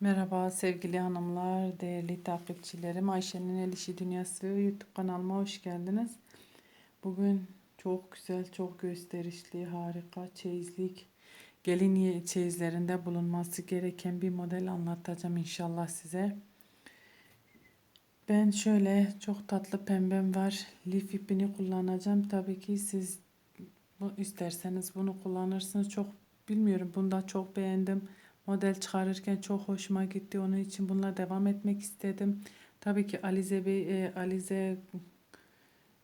Merhaba sevgili hanımlar, değerli takipçilerim. Ayşe'nin El İşi Dünyası YouTube kanalıma hoş geldiniz. Bugün çok güzel, çok gösterişli, harika çeyizlik, gelin çeyizlerinde bulunması gereken bir model anlatacağım inşallah size. Ben şöyle çok tatlı pembem var. Lif ipini kullanacağım. Tabii ki siz bu isterseniz bunu kullanırsınız. Çok bilmiyorum. Bunu da çok beğendim. Model çıkarırken çok hoşuma gitti. Onun için bununla devam etmek istedim. Tabii ki Alize Bey, e, Alize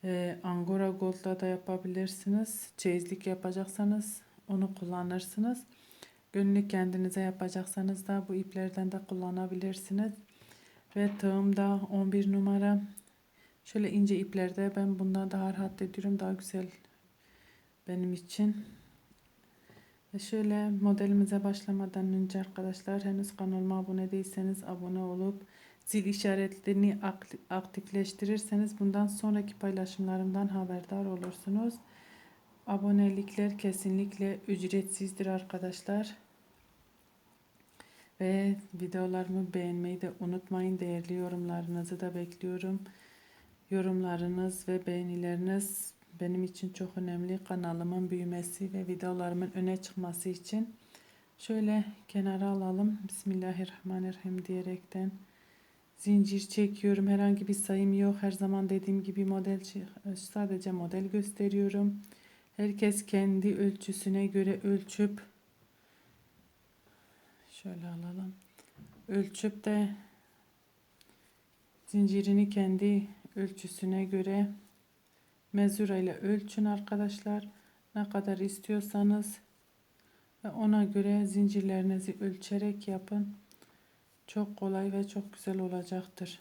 e, Angora Gold'la da yapabilirsiniz. Çeyizlik yapacaksanız onu kullanırsınız. Günlük kendinize yapacaksanız da bu iplerden de kullanabilirsiniz. Ve tığım da 11 numara. Şöyle ince iplerde ben bundan daha rahat ediyorum. Daha güzel benim için. Ve şöyle modelimize başlamadan önce arkadaşlar henüz kanalıma abone değilseniz abone olup zil işaretlerini akti- aktifleştirirseniz bundan sonraki paylaşımlarımdan haberdar olursunuz. Abonelikler kesinlikle ücretsizdir arkadaşlar. Ve videolarımı beğenmeyi de unutmayın. Değerli yorumlarınızı da bekliyorum. Yorumlarınız ve beğenileriniz benim için çok önemli. Kanalımın büyümesi ve videolarımın öne çıkması için. Şöyle kenara alalım. Bismillahirrahmanirrahim diyerekten zincir çekiyorum. Herhangi bir sayım yok. Her zaman dediğim gibi model sadece model gösteriyorum. Herkes kendi ölçüsüne göre ölçüp şöyle alalım. Ölçüp de zincirini kendi ölçüsüne göre mezura ile ölçün arkadaşlar. Ne kadar istiyorsanız ve ona göre zincirlerinizi ölçerek yapın. Çok kolay ve çok güzel olacaktır.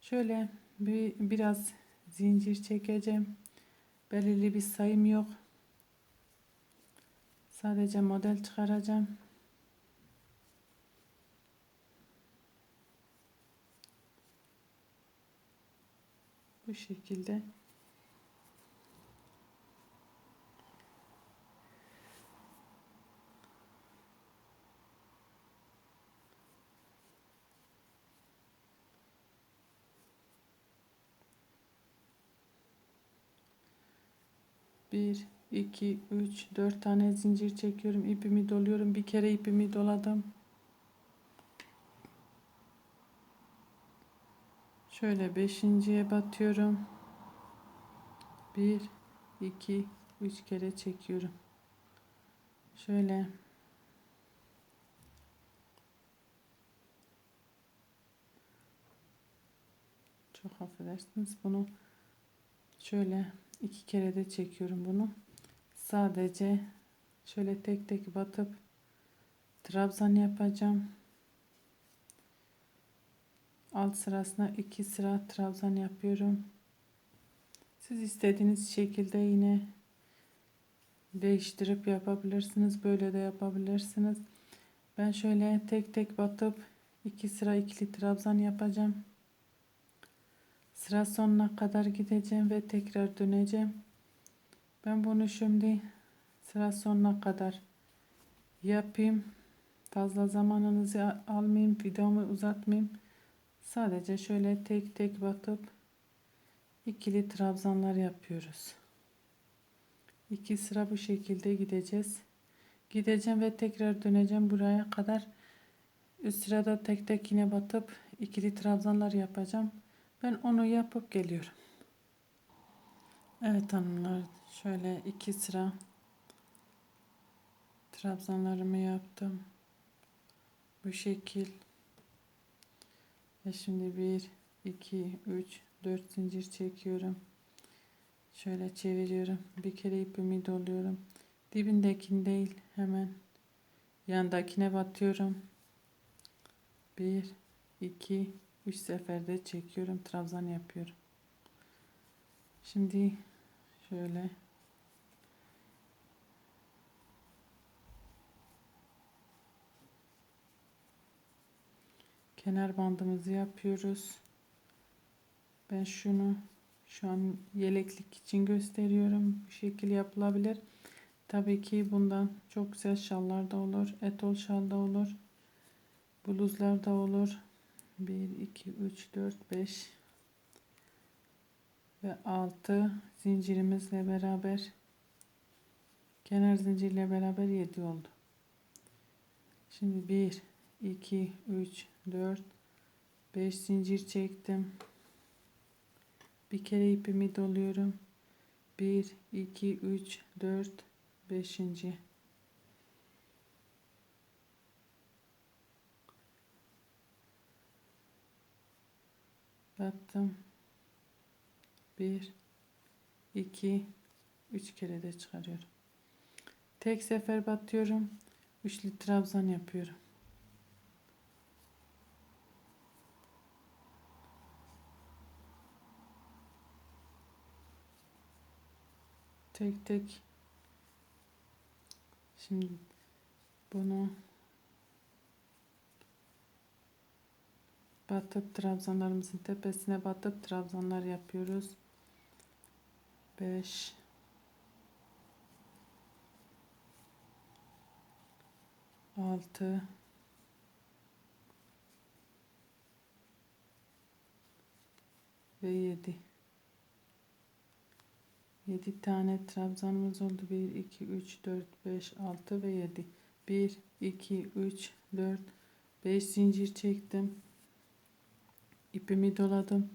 Şöyle bir biraz zincir çekeceğim. Belirli bir sayım yok. Sadece model çıkaracağım. Bu şekilde Bir, iki, üç, dört tane zincir çekiyorum. ipimi doluyorum. Bir kere ipimi doladım. Şöyle beşinciye batıyorum. Bir, iki, üç kere çekiyorum. Şöyle çok affedersiniz bunu şöyle iki kere de çekiyorum bunu. Sadece şöyle tek tek batıp trabzan yapacağım. Alt sırasına iki sıra trabzan yapıyorum. Siz istediğiniz şekilde yine değiştirip yapabilirsiniz. Böyle de yapabilirsiniz. Ben şöyle tek tek batıp iki sıra ikili trabzan yapacağım. Sıra sonuna kadar gideceğim ve tekrar döneceğim. Ben bunu şimdi sıra sonuna kadar yapayım. Fazla zamanınızı almayayım, videomu uzatmayayım. Sadece şöyle tek tek batıp ikili trabzanlar yapıyoruz. İki sıra bu şekilde gideceğiz. Gideceğim ve tekrar döneceğim buraya kadar. Üst sırada tek tek yine batıp ikili trabzanlar yapacağım. Ben onu yapıp geliyorum. Evet hanımlar şöyle iki sıra trabzanlarımı yaptım. Bu şekil. Ve şimdi bir, iki, üç, dört zincir çekiyorum. Şöyle çeviriyorum. Bir kere ipimi doluyorum. Dibindekini değil hemen yandakine batıyorum. Bir, iki, üç seferde çekiyorum. Trabzan yapıyorum. Şimdi şöyle kenar bandımızı yapıyoruz. Ben şunu şu an yeleklik için gösteriyorum. Bu şekil yapılabilir. Tabii ki bundan çok güzel şallar da olur. Etol şal da olur. Bluzlar da olur. 1, 2, 3, 4, 5 ve 6 zincirimizle beraber kenar zincirle beraber 7 oldu. Şimdi 1, 2, 3, 4, 5 zincir çektim. Bir kere ipimi doluyorum. 1, 2, 3, 4, 5. Battım. 1, 2, 3 kere de çıkarıyorum. Tek sefer batıyorum. Üçlü trabzan yapıyorum. Tek tek şimdi bunu batıp trabzanlarımızın tepesine batıp trabzanlar yapıyoruz. 5 6 ve 7 7 tane trabzanımız oldu. 1 2 3 4 5 6 ve 7 1 2 3 4 5 zincir çektim ipimi doladım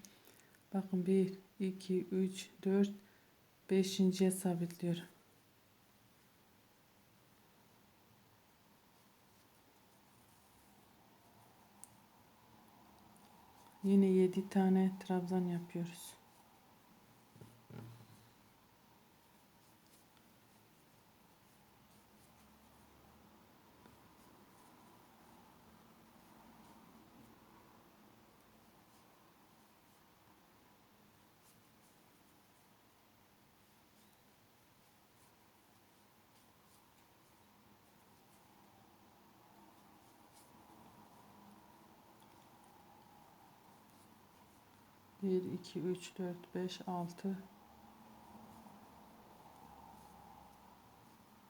bakın 1 2 3 4 5.ye sabitliyorum Yine 7 tane trabzan yapıyoruz. Bir, iki, üç, dört, beş, altı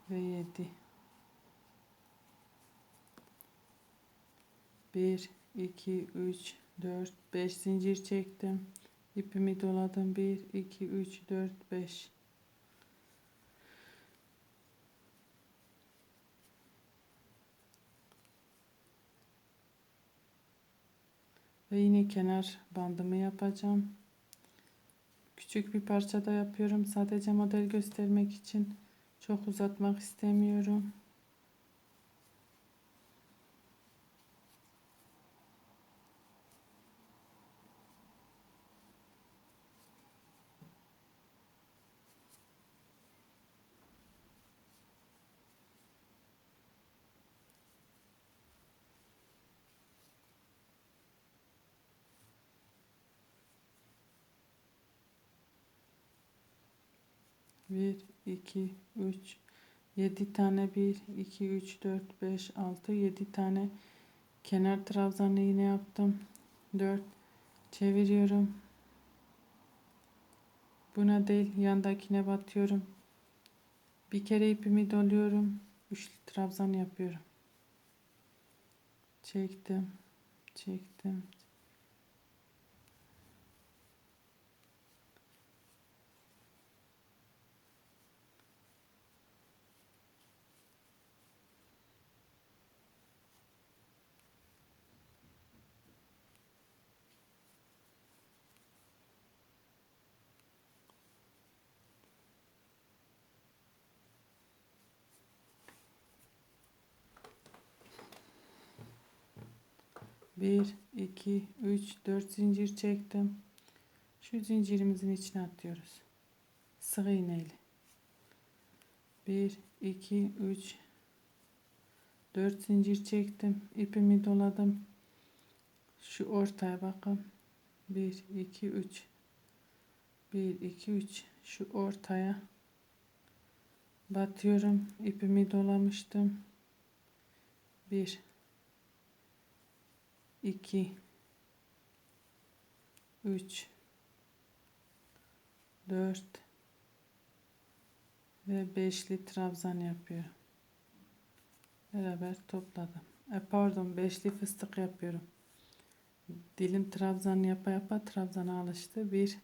ve yedi. Bir, iki, üç, dört, beş zincir çektim. İpimi doladım. Bir, iki, üç, dört, beş. Ve yine kenar bandımı yapacağım. Küçük bir parça da yapıyorum. Sadece model göstermek için çok uzatmak istemiyorum. Bir, iki, üç, yedi tane bir, iki, üç, dört, beş, altı, yedi tane kenar trabzan iğne yaptım. Dört çeviriyorum. Buna değil yandakine batıyorum. Bir kere ipimi doluyorum. Üçlü trabzan yapıyorum. Çektim. Çektim. Bir, iki, üç, dört zincir çektim. Şu zincirimizin içine atıyoruz. Sık iğneyle. Bir, iki, üç, dört zincir çektim. İpimi doladım. Şu ortaya bakın. Bir, iki, üç. Bir, iki, üç. Şu ortaya batıyorum. İpimi dolamıştım. Bir, 2 3 4 ve beşli trabzan yapıyor. Beraber topladım. E, pardon beşli fıstık yapıyorum. Dilim trabzan yapa yapa trabzana alıştı. 1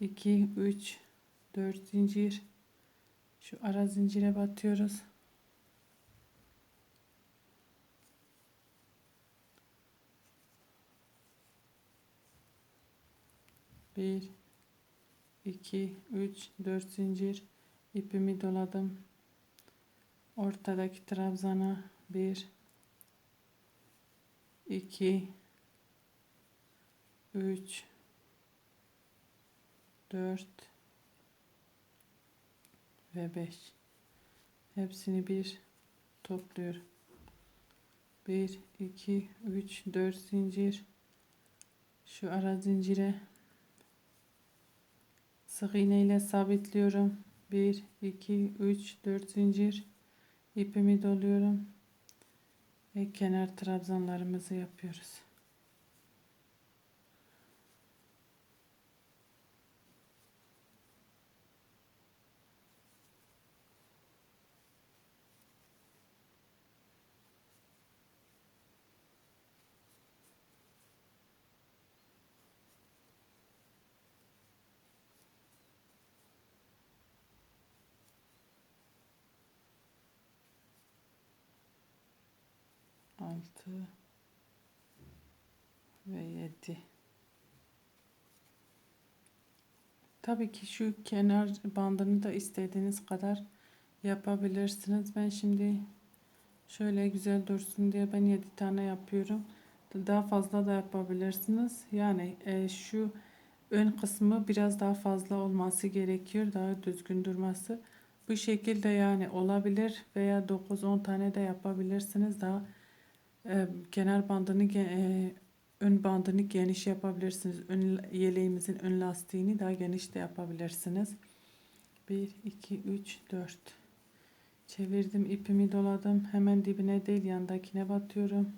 2 3 4 zincir. Şu ara zincire batıyoruz. Bir, iki, üç, dört zincir ipimi doladım. Ortadaki trabzana bir, iki, üç, dört ve beş. Hepsini bir topluyorum. Bir, iki, üç, dört zincir. Şu ara zincire sık iğne ile sabitliyorum. 1 2 3 4 zincir ipimi doluyorum ve kenar trabzanlarımızı yapıyoruz. Altı ve yedi. Tabii ki şu kenar bandını da istediğiniz kadar yapabilirsiniz. Ben şimdi şöyle güzel dursun diye ben 7 tane yapıyorum. Daha fazla da yapabilirsiniz. Yani e, şu ön kısmı biraz daha fazla olması gerekiyor. Daha düzgün durması. Bu şekilde yani olabilir veya 9-10 tane de yapabilirsiniz. Daha kenar bandını ön bandını geniş yapabilirsiniz. Ön yeleğimizin ön lastiğini daha geniş de yapabilirsiniz. 1 2 3 4 Çevirdim, ipimi doladım. Hemen dibine değil, yandakine batıyorum.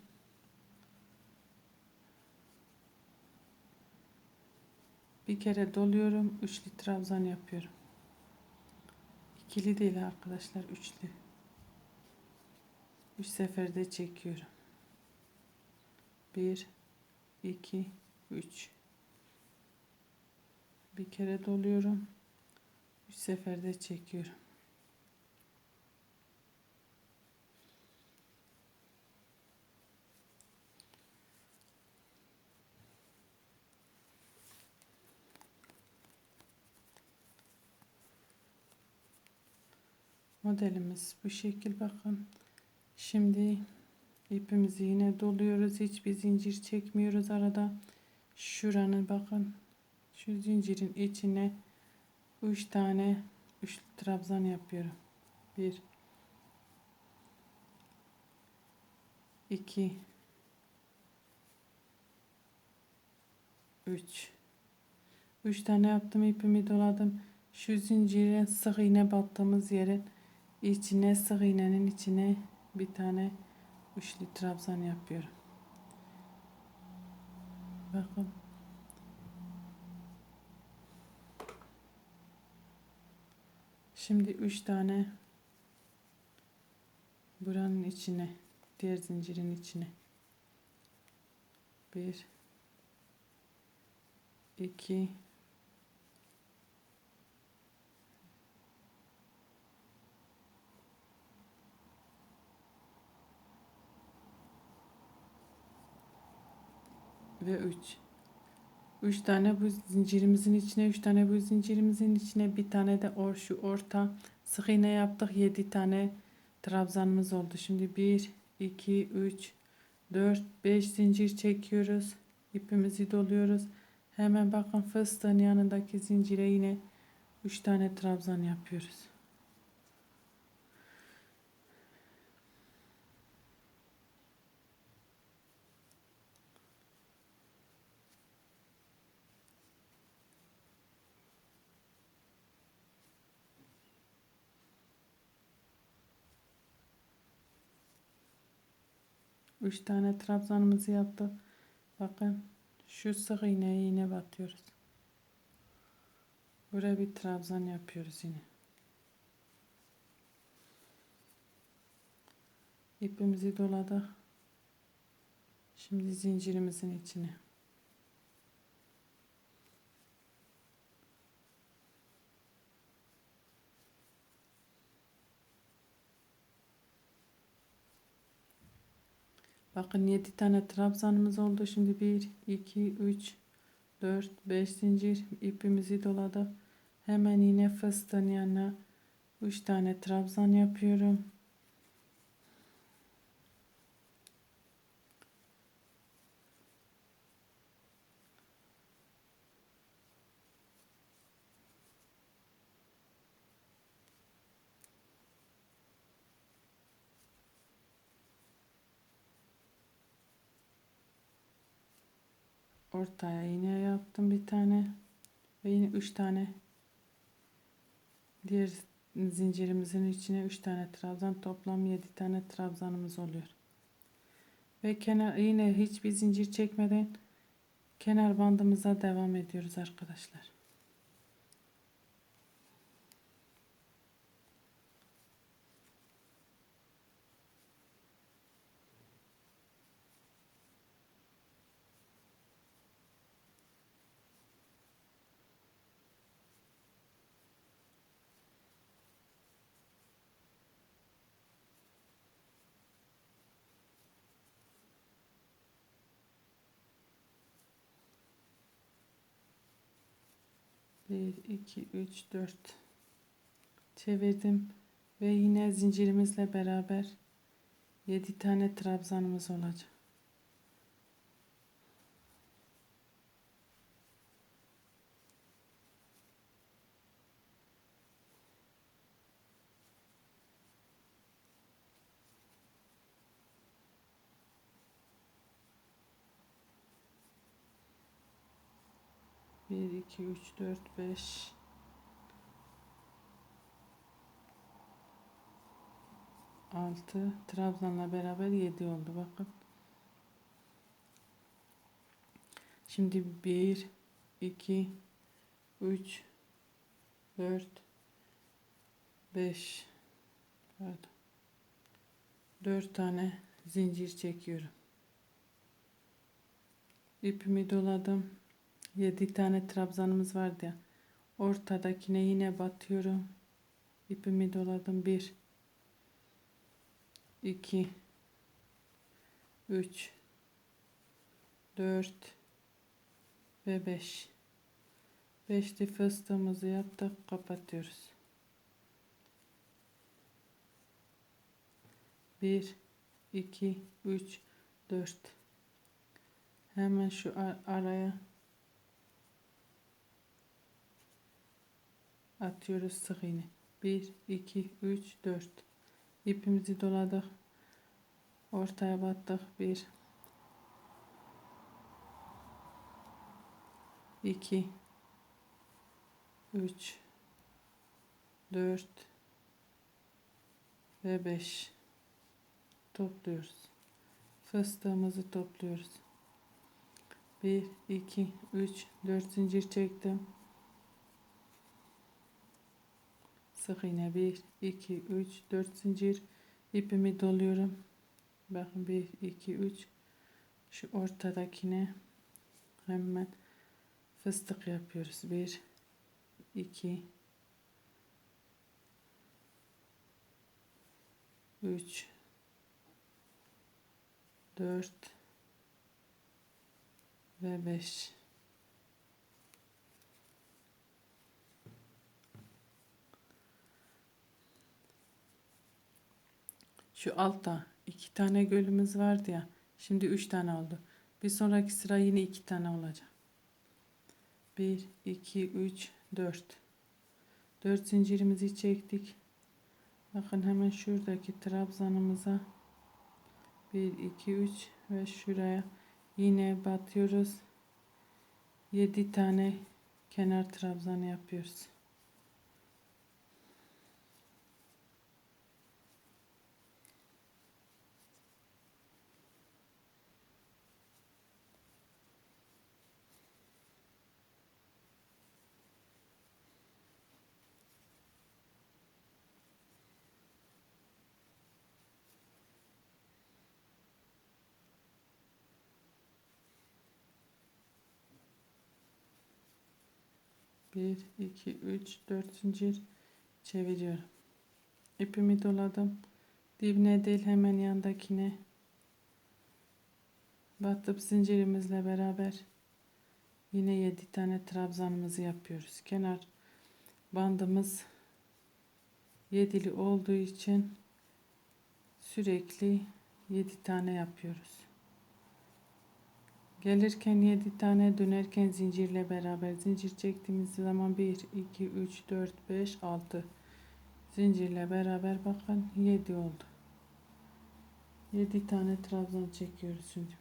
Bir kere doluyorum, üçlü trabzan yapıyorum. İkili değil arkadaşlar, üçlü. Üç seferde çekiyorum. 1 2 3 bir kere doluyorum. 3 seferde çekiyorum. Modelimiz bu şekil bakın. Şimdi ipimizi yine doluyoruz hiçbir zincir çekmiyoruz arada. Şuranın bakın şu zincirin içine 3 tane üçlü trabzan yapıyorum. 1 2 3 3 tane yaptım ipimi doladım. Şu zincire sık iğne battığımız yerin içine sık iğnenin içine bir tane üçlü trabzan yapıyorum. Bakın. Şimdi üç tane buranın içine, diğer zincirin içine. Bir, iki, ve 3. 3 tane bu zincirimizin içine, 3 tane bu zincirimizin içine, bir tane de or şu orta sık iğne yaptık. 7 tane trabzanımız oldu. Şimdi 1 2 3 4 5 zincir çekiyoruz. İpimizi doluyoruz. Hemen bakın fıstığın yanındaki zincire yine 3 tane trabzan yapıyoruz. Üç tane trabzanımızı yaptık. Bakın şu sık iğneye yine batıyoruz. Buraya bir trabzan yapıyoruz yine. İpimizi doladık. Şimdi zincirimizin içine. Bakın 7 tane trabzanımız oldu. Şimdi 1, 2, 3, 4, 5 zincir ipimizi doladık. Hemen yine fıstığın yanına 3 tane trabzan yapıyorum. Ortaya iğne yaptım bir tane ve yine üç tane. Diğer zincirimizin içine üç tane trabzan toplam yedi tane trabzanımız oluyor. Ve kenar yine hiçbir zincir çekmeden kenar bandımıza devam ediyoruz arkadaşlar Bir, iki, üç, dört çevirdim ve yine zincirimizle beraber 7 tane trabzanımız olacak. Bir, iki, üç, dört, beş. Altı. Trabzan'la beraber yedi oldu bakın. Şimdi bir, iki, üç, dört, beş. Pardon. Dört tane zincir çekiyorum. İpimi doladım. 7 tane trabzanımız vardı ya. Ortadakine yine batıyorum. İpimi doladım. 1 2 3 4 ve 5 5'li fıstığımızı yaptık. Kapatıyoruz. 1 2 3 4 Hemen şu araya atıyoruz sık iğne. 1 2 3 4 ipimizi doladık. Ortaya battık. 1 2 3 4 ve 5 topluyoruz. Fıstığımızı topluyoruz. 1 2 3 4 zincir çektim sık iğne 1 2 3 4 zincir ipimi doluyorum. Bakın 1 2 3 şu ortadakine hemen fıstık yapıyoruz. 1 2 3 4 ve 5 Şu altta iki tane gölümüz vardı ya. Şimdi üç tane oldu. Bir sonraki sıra yine iki tane olacak. Bir, iki, üç, dört. Dört zincirimizi çektik. Bakın hemen şuradaki trabzanımıza bir, iki, üç ve şuraya yine batıyoruz. Yedi tane kenar trabzanı yapıyoruz. 1 2 3 4 zincir çeviriyorum. İpimi doladım. Dibine değil hemen yandakine batıp zincirimizle beraber yine 7 tane trabzanımızı yapıyoruz. Kenar bandımız 7'li olduğu için sürekli 7 tane yapıyoruz. Gelirken 7 tane dönerken zincirle beraber zincir çektiğimiz zaman 1 2 3 4 5 6 zincirle beraber bakın 7 oldu. 7 tane trabzan çekiyoruz şimdi.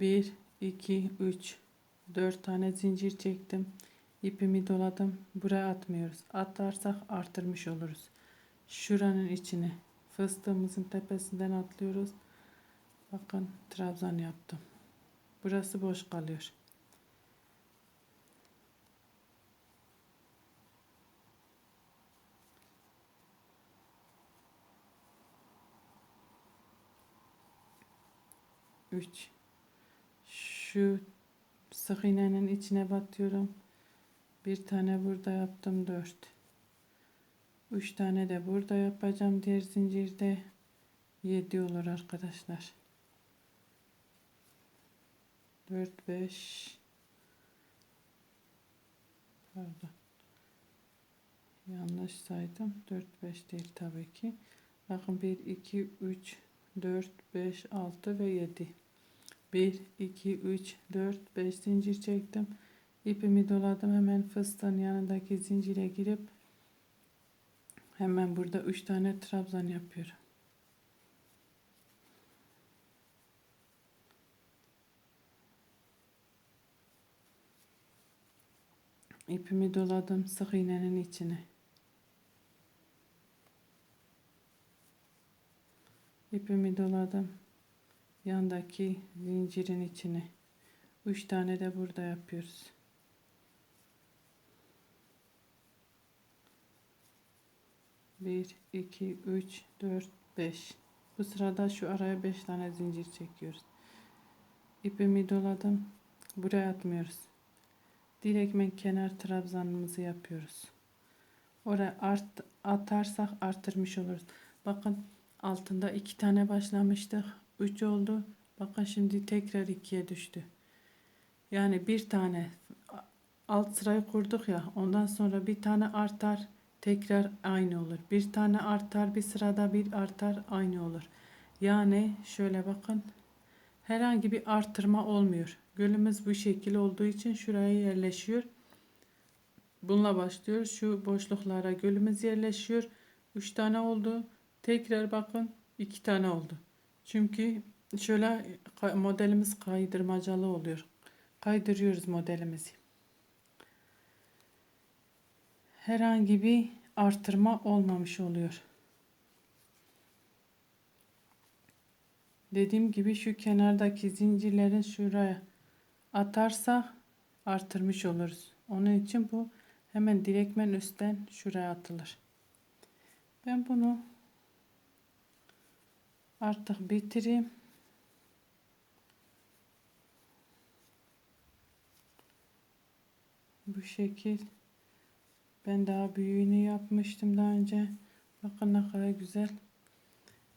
1 2 3 4 tane zincir çektim. İpimi doladım. Buraya atmıyoruz. Atarsak artırmış oluruz. Şuranın içine fıstığımızın tepesinden atlıyoruz. Bakın trabzan yaptım. Burası boş kalıyor. Üç. Şu sık iğnenin içine batıyorum. Bir tane burada yaptım. Dört. Üç tane de burada yapacağım. Diğer zincirde yedi olur arkadaşlar. 4 5 pardon. Yanlış saydım. 4 5 değil tabii ki. Bakın 1 2 3 4 5 6 ve 7 1 2 3 4 5 zincir çektim. İpimi doladım. Hemen fıstığın yanındaki zincire girip hemen burada 3 tane trabzan yapıyorum ipimi doladım sık iğnenin içine. İpimi doladım yandaki zincirin içine. Üç tane de burada yapıyoruz. Bir, iki, üç, dört, beş. Bu sırada şu araya beş tane zincir çekiyoruz. İpimi doladım. Buraya atmıyoruz. Direktmen kenar trabzanımızı yapıyoruz. Oraya art, atarsak artırmış oluruz. Bakın altında iki tane başlamıştık. Üç oldu. Bakın şimdi tekrar ikiye düştü. Yani bir tane alt sırayı kurduk ya ondan sonra bir tane artar tekrar aynı olur. Bir tane artar bir sırada bir artar aynı olur. Yani şöyle bakın herhangi bir artırma olmuyor. Gölümüz bu şekil olduğu için şuraya yerleşiyor. Bununla başlıyor. Şu boşluklara gölümüz yerleşiyor. 3 tane oldu. Tekrar bakın 2 tane oldu. Çünkü şöyle modelimiz kaydırmacalı oluyor. Kaydırıyoruz modelimizi. Herhangi bir artırma olmamış oluyor. Dediğim gibi şu kenardaki zincirlerin şuraya atarsa artırmış oluruz. Onun için bu hemen direkmen üstten şuraya atılır. Ben bunu artık bitireyim. Bu şekil. Ben daha büyüğünü yapmıştım daha önce. Bakın ne kadar güzel.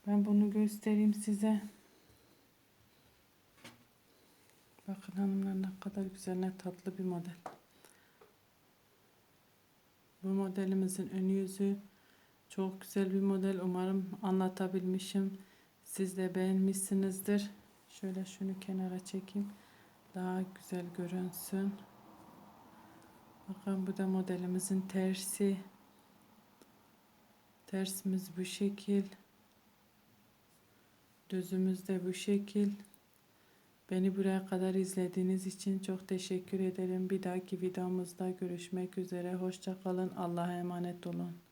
Ben bunu göstereyim size. Bakın hanımlar ne kadar güzel ne tatlı bir model. Bu modelimizin ön yüzü çok güzel bir model. Umarım anlatabilmişim. Siz de beğenmişsinizdir. Şöyle şunu kenara çekeyim. Daha güzel görünsün. Bakın bu da modelimizin tersi. Tersimiz bu şekil. Düzümüz de bu şekil. Beni buraya kadar izlediğiniz için çok teşekkür ederim. Bir dahaki videomuzda görüşmek üzere. Hoşçakalın. Allah'a emanet olun.